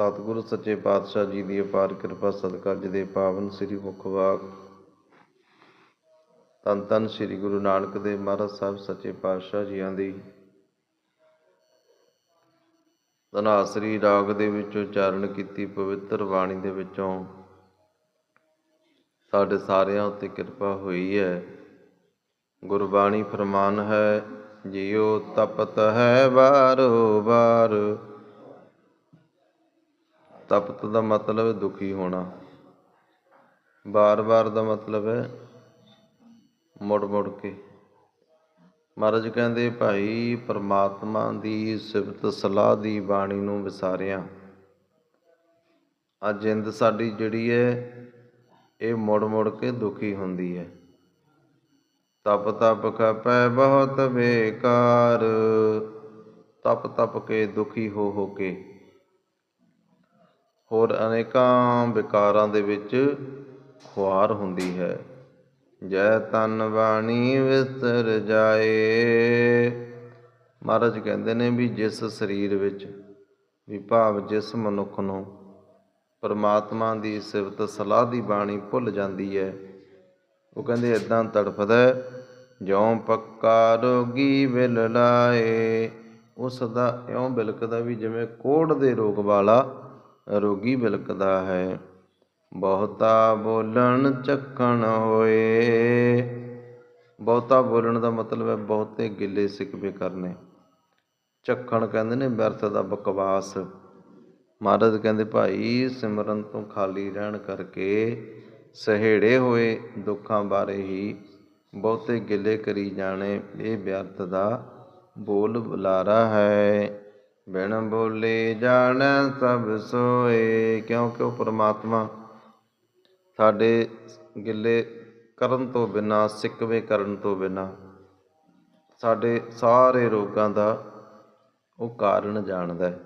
ਸਤਿਗੁਰੂ ਸੱਚੇ ਪਾਤਸ਼ਾਹ ਜੀ ਦੀ ਅਪਾਰ ਕਿਰਪਾ ਸਦਕਾ ਅੱਜ ਦੇ ਪਾਵਨ ਸ੍ਰੀ ਮੁਖ ਵਾਕ। ਧੰਨ ਧੰਨ ਸ੍ਰੀ ਗੁਰੂ ਨਾਨਕ ਦੇਵ ਮਹਾਰਾਜ ਸਾਹਿਬ ਸੱਚੇ ਪਾਤਸ਼ਾਹ ਜੀਆਂ ਦੀ। ਧਨਾਸਰੀ ਰਾਗ ਦੇ ਵਿੱਚ ਉਚਾਰਨ ਕੀਤੀ ਪਵਿੱਤਰ ਬਾਣੀ ਦੇ ਵਿੱਚੋਂ ਸਾਡੇ ਸਾਰਿਆਂ ਉੱਤੇ ਕਿਰਪਾ ਹੋਈ ਹੈ। ਗੁਰਬਾਣੀ ਫਰਮਾਨ ਹੈ, ਜਿਉ ਤਪਤ ਹੈ ਬਾਰੋ ਬਾਰ ਤਪਤ ਦਾ ਮਤਲਬ ਹੈ ਦੁਖੀ ਹੋਣਾ। ਬਾਰ-ਬਾਰ ਦਾ ਮਤਲਬ ਹੈ ਮੁੜ-ਮੁੜ ਕੇ। ਮਹਾਰਾਜ ਕਹਿੰਦੇ, ਭਾਈ, ਪਰਮਾਤਮਾ ਦੀ ਸਿਫਤ, ਸਲਾਹ ਦੀ ਬਾਣੀ ਨੂੰ ਵਿਸਾਰਿਆ। ਆ ਜਿੰਦ ਸਾਡੀ ਜਿਹੜੀ ਹੈ, ਇਹ ਮੁੜ-ਮੁੜ ਕੇ ਦੁਖੀ ਹੁੰਦੀ ਹੈ। ਤਪ ਤਪ ਖਪੈ ਬਹੁਤ ਬੇਕਾਰ, ਤਪ ਤਪ ਕੇ ਦੁਖੀ ਹੋ ਹੋ ਕੇ। ਹੋਰ ਅਨੇਕਾਂ ਵਿਕਾਰਾਂ ਦੇ ਵਿੱਚ ਖੁਆਰ ਹੁੰਦੀ ਹੈ। ਜੈ ਤਨ ਬਾਣੀ ਵਿਸਰ ਜਾਏ। ਮਹਾਰਾਜ ਕਹਿੰਦੇ ਨੇ ਵੀ ਜਿਸ ਸਰੀਰ ਵਿੱਚ, ਵੀ ਭਾਵ ਜਿਸ ਮਨੁੱਖ ਨੂੰ ਪਰਮਾਤਮਾ ਦੀ ਸਿਫਤ, ਸਲਾਹ ਦੀ ਬਾਣੀ ਭੁੱਲ ਜਾਂਦੀ ਹੈ, ਉਹ ਕਹਿੰਦੇ ਇਦਾਂ ਤੜਫਦਾ ਜਿਉਂ ਪੱਕਾ ਰੋਗੀ ਵਿਲ ਲਾਏ। ਉਸ ਦਾ ਇਉਂ ਬਿਲਕਦਾ ਵੀ ਜਿਵੇਂ ਕੋੜ ਦੇ ਰੋਗ ਵਾਲਾ ਰੋਗੀ ਬਿਲਕਦਾ ਹੈ। ਬਹੁਤਾ ਬੋਲਣ ਚੱਕਣ ਹੋਏ। ਬਹੁਤਾ ਬੋਲਣ ਦਾ ਮਤਲਬ ਹੈ ਬਹੁਤੇ ਗਿੱਲੇ ਸਿਕਵੇ ਕਰਨੇ। ਚੱਕਣ ਕਹਿੰਦੇ ਨੇ ਵਿਅਰਥ ਦਾ ਬਕਵਾਸ। ਮਹਾਰਾਜ ਕਹਿੰਦੇ, ਭਾਈ, ਸਿਮਰਨ ਤੋਂ ਖਾਲੀ ਰਹਿਣ ਕਰਕੇ ਸਹੇੜੇ ਹੋਏ ਦੁੱਖਾਂ ਬਾਰੇ ਹੀ ਬਹੁਤੇ ਗਿੱਲੇ ਕਰੀ ਜਾਣੇ। ਇਹ ਵਿਅਰਥ ਦਾ ਬੋਲ ਬੁਲਾਰਾ ਹੈ। ਬਿਨ ਬੋਲੇ ਜਾਣ ਸਭ ਸੋਏ ਕਿਉਂਕਿ ਉਹ ਪ੍ਰਮਾਤਮਾ ਸਾਡੇ ਗਿੱਲੇ ਕਰਨ ਤੋਂ ਬਿਨਾ, ਸਿੱਕਵੇਂ ਕਰਨ ਤੋਂ ਬਿਨਾ ਸਾਡੇ ਸਾਰੇ ਰੋਗਾਂ ਦਾ ਉਹ ਕਾਰਨ ਜਾਣਦਾ ਹੈ।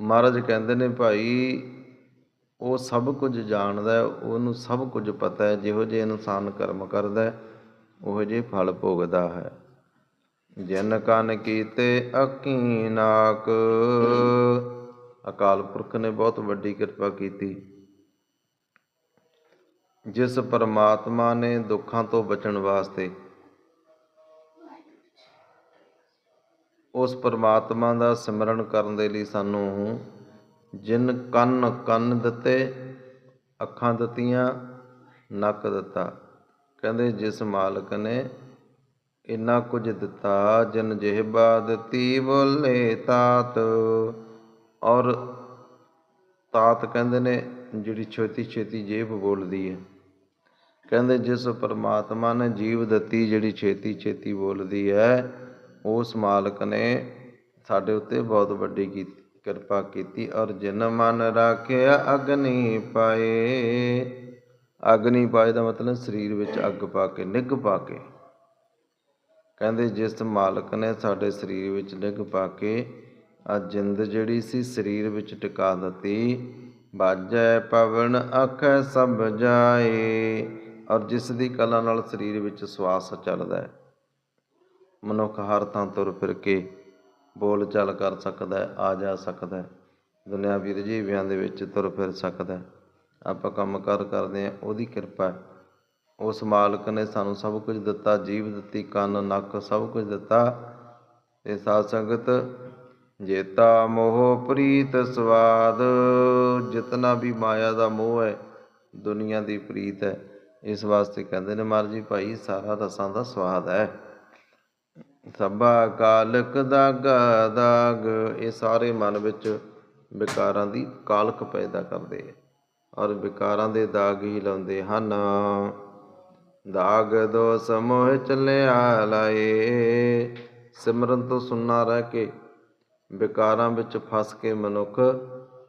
ਮਹਾਰਾਜ ਕਹਿੰਦੇ ਨੇ ਭਾਈ, ਉਹ ਸਭ ਕੁਝ ਜਾਣਦਾ ਹੈ, ਉਹਨੂੰ ਸਭ ਕੁਝ ਪਤਾ ਹੈ, ਜਿਹੋ ਜਿਹੇ ਇਨਸਾਨ ਕਰਮ ਕਰਦਾ ਹੈ, ਉਹੋ ਜਿਹੇ ਫਲ ਭੋਗਦਾ ਹੈ। ਜਿਨ ਕਨ ਕੀਤੇ ਅਕੀਨਾਕ ਅਕਾਲ ਪੁਰਖ ਨੇ ਬਹੁਤ ਵੱਡੀ ਕਿਰਪਾ ਕੀਤੀ। ਜਿਸ ਪਰਮਾਤਮਾ ਨੇ ਦੁੱਖਾਂ ਤੋਂ ਬਚਣ ਵਾਸਤੇ ਉਸ ਪਰਮਾਤਮਾ ਦਾ ਸਿਮਰਨ ਕਰਨ ਦੇ ਲਈ ਸਾਨੂੰ ਜਿਨ ਕੰਨ ਕੰਨ ਦਿੱਤੇ, ਅੱਖਾਂ ਦਿੱਤੀਆਂ, ਨੱਕ ਦਿੱਤਾ। ਕਹਿੰਦੇ ਜਿਸ ਮਾਲਕ ਨੇ ਇੰਨਾ ਕੁਝ ਦਿੱਤਾ, ਜਿਨ ਜਿਹਬਾ ਦਿੱਤੀ ਬੋਲੇ ਤਾਤ। ਔਰ ਤਾਤ ਕਹਿੰਦੇ ਨੇ, ਜਿਹੜੀ ਛੇਤੀ ਛੇਤੀ ਜੇਬ ਬੋਲਦੀ ਹੈ। ਕਹਿੰਦੇ, ਜਿਸ ਪਰਮਾਤਮਾ ਨੇ ਜੀਵ ਦਿੱਤੀ, ਜਿਹੜੀ ਛੇਤੀ ਛੇਤੀ ਬੋਲਦੀ ਹੈ, ਉਸ ਮਾਲਕ ਨੇ ਸਾਡੇ ਉੱਤੇ ਬਹੁਤ ਵੱਡੀ ਕੀਤੀ ਕਿਰਪਾ ਕੀਤੀ। ਔਰ ਜਿਨ ਮਨ ਰਾਖਿਆ, ਅਗਨੀ ਪਾਏ। ਅਗਨੀ ਪਾਏ ਦਾ ਮਤਲਬ ਸਰੀਰ ਵਿੱਚ ਅੱਗ ਪਾ ਕੇ, ਨਿੱਘ ਪਾ ਕੇ। ਕਹਿੰਦੇ ਜਿਸ ਮਾਲਕ ਨੇ ਸਾਡੇ ਸਰੀਰ ਵਿੱਚ ਡਿੱਗ ਪਾ ਕੇ ਆ ਜਿੰਦ ਜਿਹੜੀ ਸੀ ਸਰੀਰ ਵਿੱਚ ਟਿਕਾ ਦਿੱਤੀ ਬਾਜੈ ਪਵਨ ਅੱਖ ਸਭ ਜਾਏ, ਔਰ ਜਿਸ ਦੀ ਕਲਾ ਨਾਲ ਸਰੀਰ ਵਿੱਚ ਸਵਾਸ ਚੱਲਦਾ ਹੈ। ਮਨੁੱਖ ਹਰ ਥਾਂ ਤੁਰ ਫਿਰ ਕੇ ਬੋਲ ਚਾਲ ਕਰ ਸਕਦਾ ਹੈ, ਆ ਜਾ ਸਕਦਾ ਹੈ। ਦੁਨਿਆਵੀ ਰਜੀਵਿਆਂ ਦੇ ਵਿੱਚ ਤੁਰ ਫਿਰ ਸਕਦਾ ਹੈ। ਆਪਾਂ ਕੰਮ ਕਰ ਕਰਦੇ ਆ ਉਹਦੀ ਕਿਰਪਾ ਹੈ। ਉਸ ਮਾਲਕ ਨੇ ਸਾਨੂੰ ਸਭ ਕੁਝ ਦਿੱਤਾ, ਜੀਵ ਦਿੱਤੀ, ਕੰਨ, ਨੱਕ ਸਭ ਕੁਝ ਦਿੱਤਾ ਤੇ ਸਾਧ ਸੰਗਤ, ਜੇਤਾ ਮੋਹ ਪ੍ਰੀਤ ਸਵਾਦ, ਜਿਤਨਾ ਵੀ ਮਾਇਆ ਦਾ ਮੋਹ ਹੈ, ਦੁਨੀਆ ਦੀ ਪ੍ਰੀਤ ਹੈ, ਇਸ ਵਾਸਤੇ ਕਹਿੰਦੇ ਨੇ ਮਹਾਰਾਜ ਜੀ, ਭਾਈ ਸਾਰਾ ਰਸਾਂ ਦਾ ਸਵਾਦ ਹੈ। ਸਭਾ ਕਾਲਕ ਦਾਗ ਦਾਗ, ਇਹ ਸਾਰੇ ਮਨ ਵਿੱਚ ਵਿਕਾਰਾਂ ਦੀ ਕਾਲਕ ਪੈਦਾ ਕਰਦੇ ਹੈ ਔਰ ਵਿਕਾਰਾਂ ਦੇ ਦਾਗ ਹੀ ਲਾਉਂਦੇ ਹਨ। ਦਾਗ ਦੋਸ ਮੋਹ ਚਲਿਆ ਲਾਏ। ਸਿਮਰਨ ਤੋਂ ਸੁਣਨਾ ਰਹਿ ਕੇ ਵਿਕਾਰਾਂ ਵਿੱਚ ਫਸ ਕੇ ਮਨੁੱਖ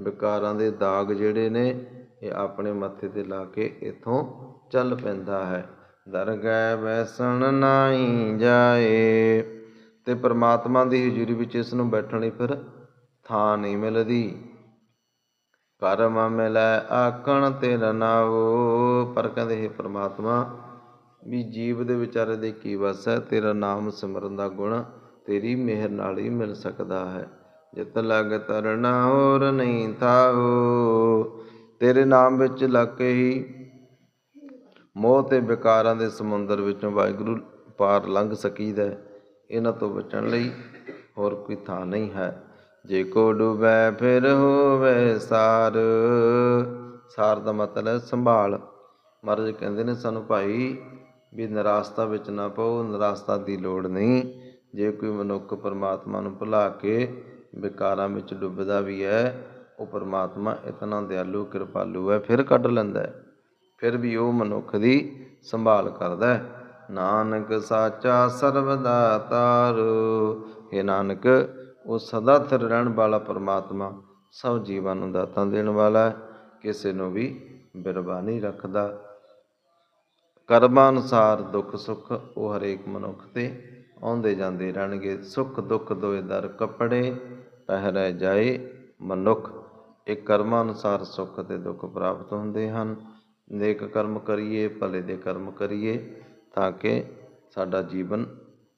ਵਿਕਾਰਾਂ ਦੇ ਦਾਗ ਜਿਹੜੇ ਨੇ, ਇਹ ਆਪਣੇ ਮੱਥੇ ਤੇ ਲਾ ਕੇ ਇਥੋਂ ਚੱਲ ਪੈਂਦਾ ਹੈ। ਦਰਗਹਿ ਬੈਸਣ ਨਾਹੀ ਜਾਏ। ਤੇ ਪ੍ਰਮਾਤਮਾ ਦੀ ਹਜ਼ੂਰੀ ਵਿੱਚ ਇਸ ਨੂੰ ਬੈਠਣ ਲਈ ਫਿਰ ਥਾਂ ਨਹੀਂ ਮਿਲਦੀ। ਕਰਮ ਮਿਲੈ ਆਕਣ ਤੇ ਰਨਾਵੋ ਪਰ ਕਹਿੰਦੇ, ਹੈ ਪ੍ਰਮਾਤਮਾ ਵੀ ਜੀਵ ਦੇ ਵਿਚਾਰੇ ਦੇ ਕੀ ਵਸ ਹੈ? ਤੇਰਾ ਨਾਮ ਸਿਮਰਨ ਦਾ ਗੁਣ ਤੇਰੀ ਮਿਹਰ ਨਾਲ ਹੀ ਮਿਲ ਸਕਦਾ ਹੈ। ਜਿਤ ਲਗ ਤਰਨਾ ਹੋਰ ਨਹੀਂ ਥਾਉ ਤੇਰੇ ਨਾਮ ਵਿੱਚ ਲੱਗ ਕੇ ਹੀ ਮੋਹ ਤੇ ਵਿਕਾਰਾਂ ਦੇ ਸਮੁੰਦਰ ਵਿੱਚੋਂ ਵਾਹਿਗੁਰੂ ਪਾਰ ਲੰਘ ਸਕੀਦਾ ਹੈ। ਇਹਨਾਂ ਤੋਂ ਬਚਣ ਲਈ ਹੋਰ ਕੋਈ ਥਾਂ ਨਹੀਂ ਹੈ। ਜੇ ਕੋ ਡੁਬੈ ਫਿਰ ਹੋਵੇ ਸਾਰ। ਸਾਰ ਦਾ ਮਤਲਬ ਸੰਭਾਲ। ਮਹਾਰਾਜ ਕਹਿੰਦੇ ਨੇ, ਸਾਨੂੰ ਭਾਈ ਵੀ ਨਿਰਾਸ਼ਤਾ ਵਿੱਚ ਨਾ ਪਾਓ, ਨਿਰਾਸ਼ਤਾ ਦੀ ਲੋੜ ਨਹੀਂ। ਜੇ ਕੋਈ ਮਨੁੱਖ ਪਰਮਾਤਮਾ ਨੂੰ ਭੁਲਾ ਕੇ ਵਿਕਾਰਾਂ ਵਿੱਚ ਡੁੱਬਦਾ ਵੀ ਹੈ, ਉਹ ਪਰਮਾਤਮਾ ਇਤਨਾ ਦਿਆਲੂ, ਕਿਰਪਾਲੂ ਹੈ, ਫਿਰ ਕੱਢ ਲੈਂਦਾ ਹੈ। ਫਿਰ ਵੀ ਉਹ ਮਨੁੱਖ ਦੀ ਸੰਭਾਲ ਕਰਦਾ ਹੈ। ਨਾਨਕ ਸਾਚਾ ਸਰਬਦਾ ਤਾਰੂ ਇਹ ਨਾਨਕ, ਉਹ ਸਦਾ ਥਿਰ ਰਹਿਣ ਵਾਲਾ ਪਰਮਾਤਮਾ ਸਭ ਜੀਵਾਂ ਨੂੰ ਦਾਤਾਂ ਦੇਣ ਵਾਲਾ ਹੈ। ਕਿਸੇ ਨੂੰ ਵੀ ਬਿਰਬਾ ਨਹੀਂ ਰੱਖਦਾ। ਕਰਮਾਂ ਅਨੁਸਾਰ ਦੁੱਖ ਸੁੱਖ, ਉਹ ਹਰੇਕ ਮਨੁੱਖ ਤੇ ਆਉਂਦੇ ਜਾਂਦੇ ਰਹਿਣਗੇ। ਸੁੱਖ, ਦੁੱਖ ਦੋਏ ਦਰ ਕੱਪੜੇ ਪਹਿਰੈ ਜਾਏ ਮਨੁੱਖ। ਇਹ ਕਰਮਾਂ ਅਨੁਸਾਰ ਸੁੱਖ ਤੇ ਦੁੱਖ ਪ੍ਰਾਪਤ ਹੁੰਦੇ ਹਨ। ਨੇਕ ਕਰਮ ਕਰੀਏ, ਭਲੇ ਦੇ ਕਰਮ ਕਰੀਏ, ਤਾਂ ਕਿ ਸਾਡਾ ਜੀਵਨ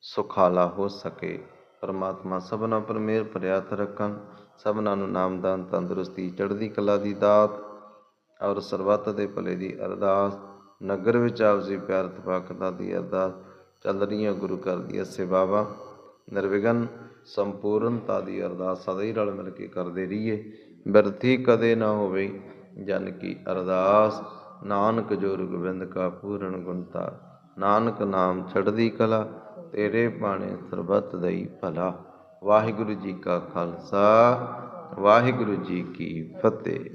ਸੁਖਾਲਾ ਹੋ ਸਕੇ। ਪਰਮਾਤਮਾ ਸਭਨਾ ਪਰ ਮਿਹਰ ਭਰਿਆਤ ਰੱਖਣ। ਸਭਨਾਂ ਨੂੰ ਨਾਮਦਾਨ ਤੰਦਰੁਸਤੀ, ਚੜ੍ਹਦੀ ਕਲਾ ਦੀ ਦਾਤ ਔਰ ਸਰਬੱਤ ਦੇ ਭਲੇ ਦੀ ਅਰਦਾਸ। ਨਗਰ ਵਿੱਚ ਆਪਸੀ ਪਿਆਰ ਤਪਾਕਤਾ ਦੀ ਅਰਦਾਸ, ਚੱਲ ਰਹੀਆਂ ਗੁਰੂ ਘਰ ਦੀਆਂ ਸੇਵਾਵਾਂ ਨਿਰਵਿਘਨ, ਸੰਪੂਰਨਤਾ ਦੀ ਅਰਦਾਸ ਸਦਾ ਹੀ ਰਲ ਮਿਲ ਕੇ ਕਰਦੇ ਰਹੀਏ। ਬਿਰਥੀ ਕਦੇ ਨਾ ਹੋਵੇ ਜਨ ਕੀ ਅਰਦਾਸ। ਨਾਨਕ ਜੋ ਰਗਵਿੰਦ ਕਾ ਪੂਰਨ ਗੁਣਤਾ ਨਾਨਕ ਨਾਮ ਚੜ੍ਹਦੀ ਕਲਾ, ਤੇਰੇ ਬਾਣੇ ਸਰਬਤ ਦਈ ਭਲਾ। ਵਾਹਿਗੁਰੂ ਜੀ ਕਾ ਖਾਲਸਾ, ਵਾਹਿਗੁਰੂ ਜੀ ਕੀ ਫਤਿਹ।